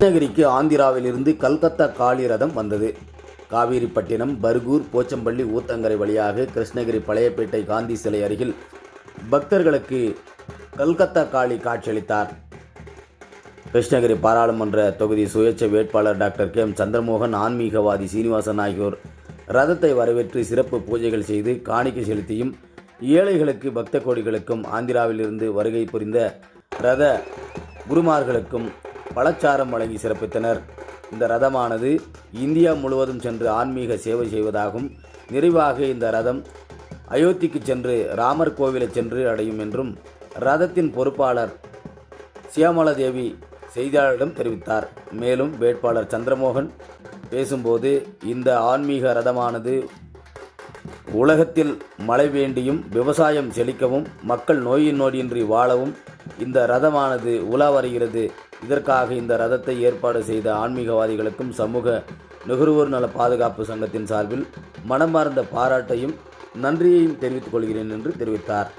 கிருஷ்ணகிரிக்கு ஆந்திராவிலிருந்து கல்கத்தா காளி ரதம் வந்தது. காவிரிப்பட்டினம் பர்கூர் போச்சம்பள்ளி ஊத்தங்கரை வழியாக கிருஷ்ணகிரி பழையப்பேட்டை காந்தி சிலை அருகில் பக்தர்களுக்கு கல்கத்தா காளி காட்சியளித்தார். கிருஷ்ணகிரி பாராளுமன்ற தொகுதி சுயேட்சை வேட்பாளர் டாக்டர் கே எம் சந்திரமோகன் ஆன்மீகவாதி சீனிவாசன் ஆகியோர் ரதத்தை வரவேற்று சிறப்பு பூஜைகள் செய்து காணிக்கை செலுத்தியும் ஏழைகளுக்கு பக்த கோடிகளுக்கும் ஆந்திராவிலிருந்து வருகை புரிந்த ரத குருமார்களுக்கும் பழச்சாரம் வழங்கி சிறப்பித்தனர். இந்த ரதமானது இந்தியா முழுவதும் சென்று ஆன்மீக சேவை செய்வதாகவும் நிறைவாக இந்த ரதம் அயோத்திக்கு சென்று ராமர் கோவிலை சென்று அடையும் என்றும் ரதத்தின் பொறுப்பாளர் சியாமலா தேவி செய்தியாளரிடம் தெரிவித்தார். மேலும் வேட்பாளர் சந்திரமோகன் பேசும்போது இந்த ஆன்மீக ரதமானது உலகத்தில் மழை வேண்டியும் விவசாயம் செழிக்கவும் மக்கள் நோயின் நோயின்றி வாழவும் இந்த ரதமானது உலா வருகிறது. இதற்காக இந்த ரதத்தை ஏற்பாடு செய்த ஆன்மீகவாதிகளுக்கும் சமூக நுகர்வோர் நல பாதுகாப்பு சங்கத்தின் சார்பில் மனமார்ந்த பாராட்டையும் நன்றியையும் தெரிவித்துக் கொள்கிறேன் என்று தெரிவித்தார்.